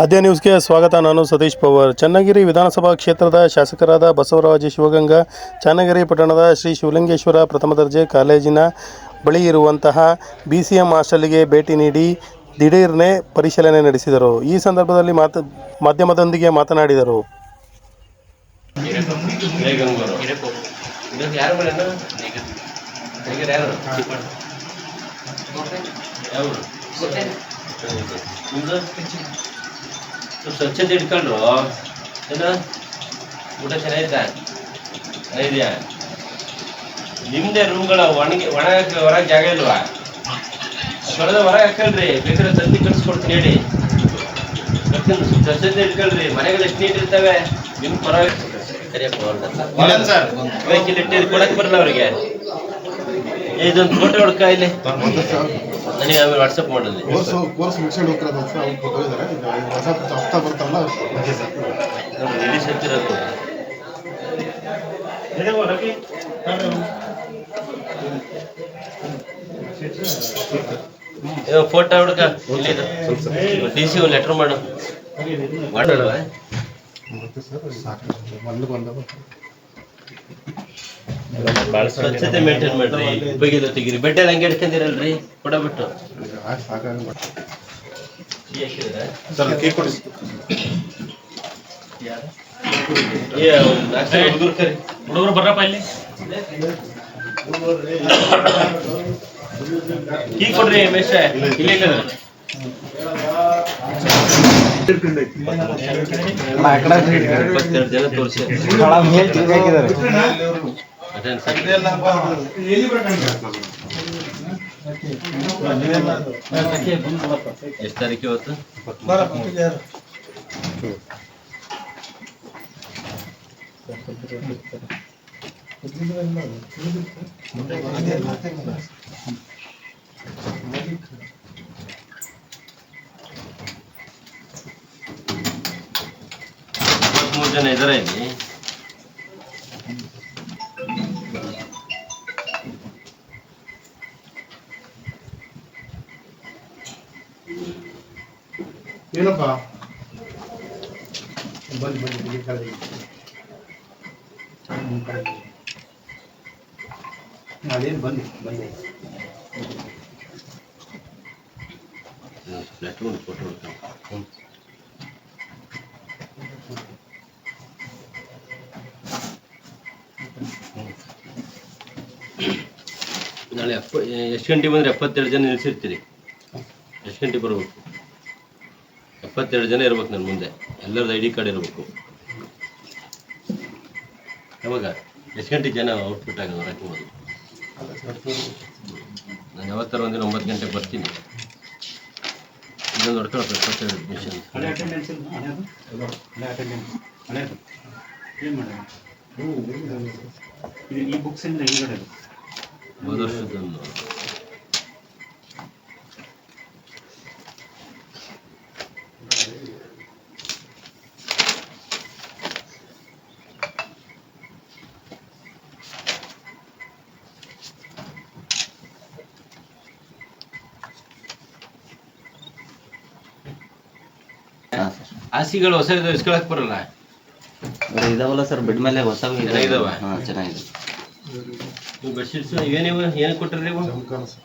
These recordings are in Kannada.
ಆದ್ಯ ನ್ಯೂಸ್ಗೆ ಸ್ವಾಗತ. ನಾನು ಸತೀಶ್ ಪವಾರ್. ಚನ್ನಗಿರಿ ವಿಧಾನಸಭಾ ಕ್ಷೇತ್ರದ ಶಾಸಕರಾದ ಬಸವರಾಜ ಶಿವಗಂಗ, ಚನ್ನಗಿರಿ ಪಟ್ಟಣದ ಶ್ರೀ ಶಿವಲಿಂಗೇಶ್ವರ ಪ್ರಥಮ ದರ್ಜೆ ಕಾಲೇಜಿನ ಬಳಿ ಇರುವಂತಹ ಬಿ ಸಿ ಎಂ ಹಾಸ್ಟೆಲ್ಗೆ ಭೇಟಿ ನೀಡಿ ದಿಢೀರ್ನೆ ಪರಿಶೀಲನೆ ನಡೆಸಿದರು. ಈ ಸಂದರ್ಭದಲ್ಲಿ ಮಾತ, ಮಾಧ್ಯಮದೊಂದಿಗೆ ಮಾತನಾಡಿದರು. ಸ್ವಚ್ಛತೆ ಇಟ್ಕೊಂಡ್ರು ಏನು? ಊಟ ಚೆನ್ನಾಗಿತ್ತಾ? ಚೆನ್ನಾಗಿದೆಯಾ? ನಿಮ್ದೇ ರೂಮ್ಗಳ ಒಣಗಿ ಒಣ ಹೊರಗೆ ಜಾಗ ಇಲ್ವಾ? ಹೊರದ ಹೊರಗೆ ಹಾಕಲ್ರಿ ಬೇಕಾದ್ರೆ ತಂದಿ ಕಟ್ಸ್ಕೊಡ್ತೀನಿ ಹೇಳಿ. ಬರ್ತೀನಿ ಸ್ವಚ್ಛತೆ ಇಟ್ಕೊಳ್ರಿ ಮನೆಗಳು ಎಷ್ಟು ನೀಟ್ ಇರ್ತವೆ? ನಿಮ್ಗೆ ಪರವಾಗಿ ಸರಿಯಾಗಿ ಕೊಡಕ್ ಬರಲ್ಲ ಅವ್ರಿಗೆ. ಇದೊಂದು ಫೋಟೋ ಹುಡುಕ ಇಲ್ಲಿ. ನನಗೆ ಆಮೇಲೆ ವಾಟ್ಸಪ್ ಮಾಡಿದ್ರಿ ಕೋರ್ಸ್ ಕೋರ್ಸ್ ಮುಗಿಸ್ಕೊಂಡು ಹೋಗ್ತಾರೆ ಸರ್ ಅವ್ರು ಕೊಟ್ಟಿದ್ದಾರೆ ಈಗ ಹೊಸ ಹಫ್ತಾ ಬರ್ತಾರಲ್ಲ ರಿಲೀಸ್ ಆಗ್ತಿರೋದು ಫೋಟೋ ಹುಡುಕ. ಇಲ್ಲಿದು ಡಿ ಸಿ ಲೆಟರ್ ಮಾಡು. ಮಾಡಲ್ವಾ ಮತ್ತೆ ಸರ್ ಸಾಕು. ಬಂದು ಬಂದವ ಸ್ವಚ್ಛತೆ ಮೇಂಟೈನ್ ಮಾಡ್ರಿ ಬಗ್ಗೆ ತೆಗೀರಿ. ಬೆಡ್ಡೆ ಹಂಗೆ ಇಡ್ಕೊಂಡಿರಲ್ರಿ ಕೊಡ ಬಿಟ್ಟು. ಸಾಕಾಗ ಹಾಕಿದ್ರೆ ಸರ್ ಕೇಕ್ ಕೊಡಿ. ಏ ಹುಡುಗರು ಬರ್ರಪ್ಪ ಇಲ್ಲಿ. ಕೀ ಕೊಡ್ರಿ ಮೇಷ ಇಲ್ಲ ಇಲ್ಲ. ಇಪ್ಪತ್ತೆರಡು ಜನ ತೋರಿಸಿ. ಎಷ್ಟು ತಾರೀಕು ಇವತ್ತು ಮೂರು ಜನ ಇದಾರೆ ಇಲ್ಲಿ. ಏನಪ್ಪ? ಬನ್ನಿ ಇಲ್ಲಿ ಕೆಳಗೆ. ಅದೇನು ಬನ್ನಿ ಬನ್ನಿ ಒಂದು ಫೋಟೋ ಹ್ಞೂ ನಾಳೆ ಎಪ್ಪ ಎಷ್ಟು ಗಂಟೆಗೆ ಬಂದರೆ ಎಪ್ಪತ್ತೆರಡು ಜನ ನಿಲ್ಲಿಸಿರ್ತೀರಿ ಎಷ್ಟು ಗಂಟೆಗೆ ಬರ್ಬೇಕು? ಎಪ್ಪತ್ತೆರಡು ಜನ ಇರ್ಬೇಕು ನನ್ನ ಮುಂದೆ. ಎಲ್ಲರದ್ದು ಐ ಡಿ ಕಾರ್ಡ್ ಇರಬೇಕು. ಯಾವಾಗ? ಎಷ್ಟು ಗಂಟೆಗೆ ಜನ ಔಟ್ಪುಟ್ ಆಗೋದು ಹೋಗೋದು? ನಾನು ಯಾವತ್ತರ ಒಂದಿನ ಒಂಬತ್ತು ಗಂಟೆಗೆ ಬರ್ತೀನಿ. ಇದೊಂದು ಹೊಡ್ಕೊಳಪ್ಪ ಇಪ್ಪತ್ತೆರಡು ಅಡ್ಮಿಷನ್ ಏನು ಮಾಡೋಣ ಇದು ಈ ಬುಕ್ಸಿಂದ ಹೋದ ವರ್ಷದೊಂದು ಹಾಸಿಗೆಗಳು ಹೊಸ ಇಸ್ಕೊಳಕ್ ಬರಲ್ಲ. ಇದಾವಲ್ಲ ಸರ್ ಬೆಡ್ ಮೇಲೆ ಹೊಸ ಇದಾವ? ಹಾ ಚೆನ್ನಾಗಿದೆ. ನೀವು ಬೆಡ್ಶೀಟ್ಸ್ ಏನಿವ ಏನು ಕೊಟ್ರಿ ಸರ್.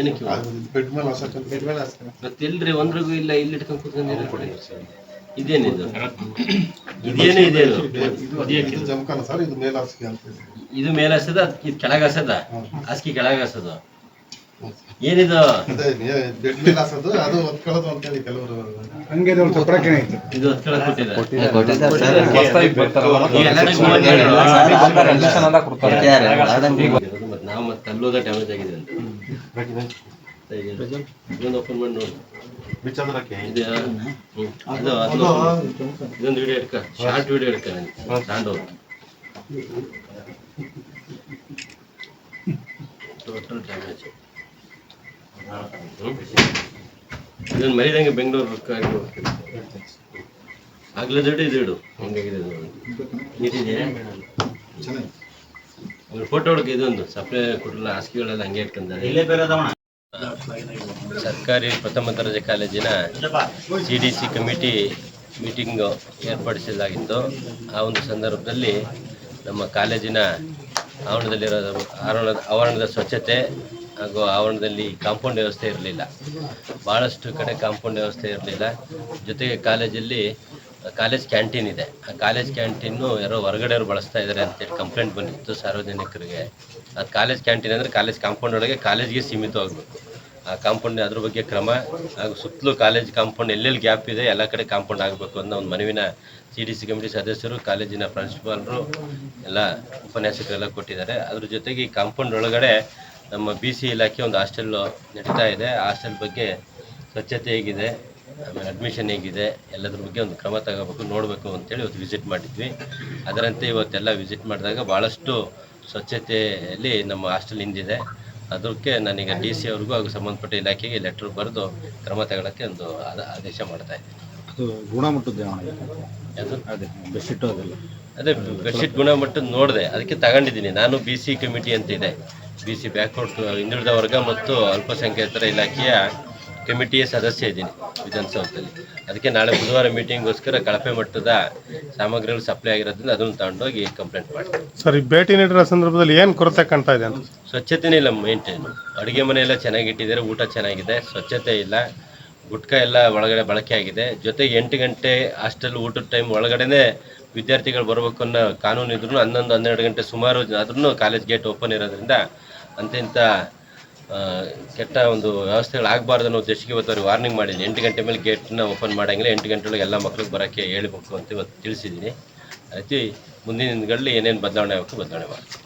ಏನಕ್ಕೆ? ಬೆಡ್ ಮೇಲೆ ಹೊಸ ಬೆಡ್ ಮೇಲೆ ಮತ್ತೆ ಇಲ್ರಿ ಒಂದ್ರಿಗೂ ಇಲ್ಲ ಇಲ್ಲಿ ಇಟ್ಕೊಂಡು ಕೂತ್ಕೊಂಡಿರ ಇದೇನಿದು ಇದೇನು ಇದೇನು ಇದು ಮೇಲಾಸದ ಇದು ಮೇಲೆ ಹಾಸಿಗೆ ಅಂತ ಇದೆ. ಇದು ಮೇಲೆ ಹಸದ ಇದು ಕೆಳಗೆ ಹಸದ ಹಾಸಿಗೆ ಕೆಳಗೆ ಹಸದ ಏನಿದು? ಇದು ಹೊತ್ಕೊಳಕ್ ಕೊಟ್ಟಿದ್ದಾರೆ. ಮತ್ತೆ ನಾವು ಮತ್ತೆ ಅಲ್ಲೋದ ಡ್ಯಾಮೇಜ್ ಆಗಿದೆ ಅಂತ. ಇದೊಂದು ಓಪನ್ ಮಾಡಿ ನೋಡಿ. ಇದೊಂದು ವಿಡಿಯೋ ಹಿಡ್ಕ ಶಾರ್ಟ್ ವಿಡಿಯೋ ಹಿಡ್ಕ ಟೋಟಲ್ ಡ್ಯಾಮೇಜ್ ಇದನ್ನು ಮರಿದಂಗೆ ಬೆಂಗಳೂರು ಆಗ್ಲೇ ದುಡ್ಡು ಇದು ಇಡು. ಹಂಗಾಗಿದೆ ಫೋಟೋ ಹುಡುಕ ಇದೊಂದು. ಸಪ್ಲೈ ಕೊಡಲ್ಲ ಹಾಸಿಗೆಗಳೆಲ್ಲ ಹಂಗೆ ಇಟ್ಕೊಂತಾರೆ ಇಲ್ಲೇ ಬೇರೆ ಅದಾವಣ ಸರ್ಕಾರಿ ಪ್ರಥಮ ದರ್ಜೆ ಕಾಲೇಜಿನ C D C committee meeting ಏರ್ಪಡಿಸಲಾಗಿತ್ತು ಆ ಒಂದು ಸಂದರ್ಭದಲ್ಲಿ ನಮ್ಮ ಕಾಲೇಜಿನ ಆವರಣದಲ್ಲಿರೋ ಆವರಣದ ಆವರಣದ ಸ್ವಚ್ಛತೆ ಹಾಗೂ ಆವರಣದಲ್ಲಿ ಕಾಂಪೌಂಡ್ ವ್ಯವಸ್ಥೆ ಇರಲಿಲ್ಲ. ಭಾಳಷ್ಟು ಕಡೆ ಕಾಂಪೌಂಡ್ ವ್ಯವಸ್ಥೆ ಇರಲಿಲ್ಲ. ಜೊತೆಗೆ ಕಾಲೇಜಲ್ಲಿ ಕಾಲೇಜ್ ಕ್ಯಾಂಟೀನ್ ಇದೆ. ಆ ಕಾಲೇಜ್ ಕ್ಯಾಂಟೀನು ಯಾರೋ ಹೊರಗಡೆಯವರು ಬಳಸ್ತಾ ಇದ್ದಾರೆ ಅಂತೇಳಿ ಕಂಪ್ಲೇಂಟ್ ಬಂದಿತ್ತು ಸಾರ್ವಜನಿಕರಿಗೆ. ಅದು ಕಾಲೇಜ್ ಕ್ಯಾಂಟೀನ್ ಅಂದರೆ ಕಾಲೇಜ್ ಕಾಂಪೌಂಡ್ ಒಳಗೆ ಕಾಲೇಜ್ಗೆ ಸೀಮಿತವಾಗಬೇಕು. ಆ ಕಾಂಪೌಂಡ್ ಅದ್ರ ಬಗ್ಗೆ ಕ್ರಮ ಹಾಗೂ ಸುತ್ತಲೂ ಕಾಲೇಜ್ ಕಾಂಪೌಂಡ್ ಎಲ್ಲೆಲ್ಲಿ ಗ್ಯಾಪ್ ಇದೆ ಎಲ್ಲ ಕಡೆ ಕಾಂಪೌಂಡ್ ಆಗಬೇಕು ಅನ್ನೋ ಒಂದು ಮನವಿನ ಸಿ ಡಿ ಸಿ ಕಮಿಟಿ ಸದಸ್ಯರು, ಕಾಲೇಜಿನ ಪ್ರಾಂಶುಪಾಲರು ಎಲ್ಲ ಉಪನ್ಯಾಸಕರೆಲ್ಲ ಕೊಟ್ಟಿದ್ದಾರೆ. ಅದ್ರ ಜೊತೆಗೆ ಈ ಕಾಂಪೌಂಡ್ ಒಳಗಡೆ ನಮ್ಮ ಬಿ ಸಿ ಇಲಾಖೆ ಒಂದು ಹಾಸ್ಟೆಲ್ ನಡೀತಾ ಇದೆ. ಹಾಸ್ಟೆಲ್ ಬಗ್ಗೆ ಸ್ವಚ್ಛತೆ ಹೇಗಿದೆ ಆಮೇಲೆ ಅಡ್ಮಿಷನ್ ಹೇಗಿದೆ ಎಲ್ಲದ್ರ ಬಗ್ಗೆ ಒಂದು ಕ್ರಮ ತಗೋಬೇಕು ನೋಡಬೇಕು ಅಂತೇಳಿ ಇವತ್ತು ವಿಸಿಟ್ ಮಾಡಿದ್ವಿ. ಅದರಂತೆ ಇವತ್ತೆಲ್ಲ ವಿಸಿಟ್ ಮಾಡಿದಾಗ ಭಾಳಷ್ಟು ಸ್ವಚ್ಛತೆಯಲ್ಲಿ ನಮ್ಮ ಹಾಸ್ಟೆಲ್ ಹಿಂದಿದೆ ಅದಕ್ಕೆ ನಾನೀಗ ಡಿ ಸಿ ಅವ್ರಿಗೂ ಹಾಗೂ ಸಂಬಂಧಪಟ್ಟ ಇಲಾಖೆಗೆ ಲೆಟ್ರ್ ಬರೆದು ಕ್ರಮ ತಗೊಳ್ಳೋಕ್ಕೆ ಒಂದು ಆದ- ಆದೇಶ ಮಾಡ್ತಾ ಇದ್ದೀನಿ ಅದು ಗುಣಮಟ್ಟದ ಅದು ಅದೇ ಬೆಡ್ಶೀಟು ಅದೆಲ್ಲ. ಅದೇ ಬೆಡ್ಶೀಟ್ ಗುಣಮಟ್ಟ ನೋಡಿದೆ. ಅದಕ್ಕೆ ತಗೊಂಡಿದ್ದೀನಿ. ನಾನು ಬಿ ಸಿ ಕಮಿಟಿ ಅಂತ ಇದೆ. ಬಿ ಸಿ ಬ್ಯಾಕ್ವರ್ಡ್ ಹಿಂದುಳಿದ ವರ್ಗ ಮತ್ತು ಅಲ್ಪಸಂಖ್ಯಾತರ ಇಲಾಖೆಯ ಕಮಿಟಿಯ ಸದಸ್ಯ ಇದ್ದೀನಿ ವಿಧಾನಸೌಧದಲ್ಲಿ. ಅದಕ್ಕೆ ನಾಳೆ ಬುಧವಾರ ಮೀಟಿಂಗ್ಗೋಸ್ಕರ ಕಳಪೆ ಮಟ್ಟದ ಸಾಮಗ್ರಿಗಳು ಸಪ್ಲೈ ಆಗಿರೋದ್ರಿಂದ ಅದನ್ನು ತಗೊಂಡೋಗಿ ಕಂಪ್ಲೇಂಟ್ ಮಾಡ್ತೀನಿ. ಸರ್ ಈ ಭೇಟಿ ನೀಡಿರೋ ಸಂದರ್ಭದಲ್ಲಿ ಏನು ಕೊರತೆ ಕಾಣ್ತಾ ಇದೆ ಸ್ವಚ್ಛತೆನೇ ಇಲ್ಲ ಮೇಂಟೈನು. ಅಡುಗೆ ಮನೆ ಎಲ್ಲ ಚೆನ್ನಾಗಿಟ್ಟಿದ್ದಾರೆ ಊಟ ಚೆನ್ನಾಗಿದೆ ಸ್ವಚ್ಛತೆ ಇಲ್ಲ. ಗುಟ್ಕ ಎಲ್ಲ ಒಳಗಡೆ ಬಳಕೆ ಆಗಿದೆ. ಜೊತೆಗೆ ಎಂಟು ಗಂಟೆ ಹಾಸ್ಟೆಲ್ ಊಟದ ಟೈಮ್ ಒಳಗಡೆನೇ ವಿದ್ಯಾರ್ಥಿಗಳು ಬರಬೇಕು ಅನ್ನೋ ಕಾನೂನು ಇದ್ರೂ ಹನ್ನೊಂದು ಹನ್ನೆರಡು ಗಂಟೆ ಸುಮಾರು ಆದ್ರೂ ಕಾಲೇಜ್ ಗೇಟ್ ಓಪನ್ ಇರೋದ್ರಿಂದ ಅಂತಿಂಥ ಕೆಟ್ಟ ಒಂದು ವ್ಯವಸ್ಥೆಗಳಾಗಬಾರ್ದು ಅನ್ನೋ ಉದ್ದೇಶಕ್ಕೆ ಇವತ್ತು ಅವ್ರಿಗೆ ವಾರ್ನಿಂಗ್ ಮಾಡಿದ್ದೀನಿ ಎಂಟು ಗಂಟೆ ಮೇಲೆ ಗೇಟ್ನ ಓಪನ್ ಮಾಡಂಗಿಲ್ಲ, ಎಂಟು ಗಂಟೆ ಒಳಗೆ ಎಲ್ಲ ಮಕ್ಳಿಗೆ ಬರೋಕ್ಕೆ ಹೇಳ್ಬೇಕು ಅಂತ ಇವತ್ತು ತಿಳಿಸಿದ್ದೀನಿ. ಅತಿ ಮುಂದಿನ ದಿನಗಳಲ್ಲಿ ಏನೇನು ಬದಲಾವಣೆ ಆಗಬೇಕು, ಬದಲಾವಣೆ ಮಾಡ್ತೀನಿ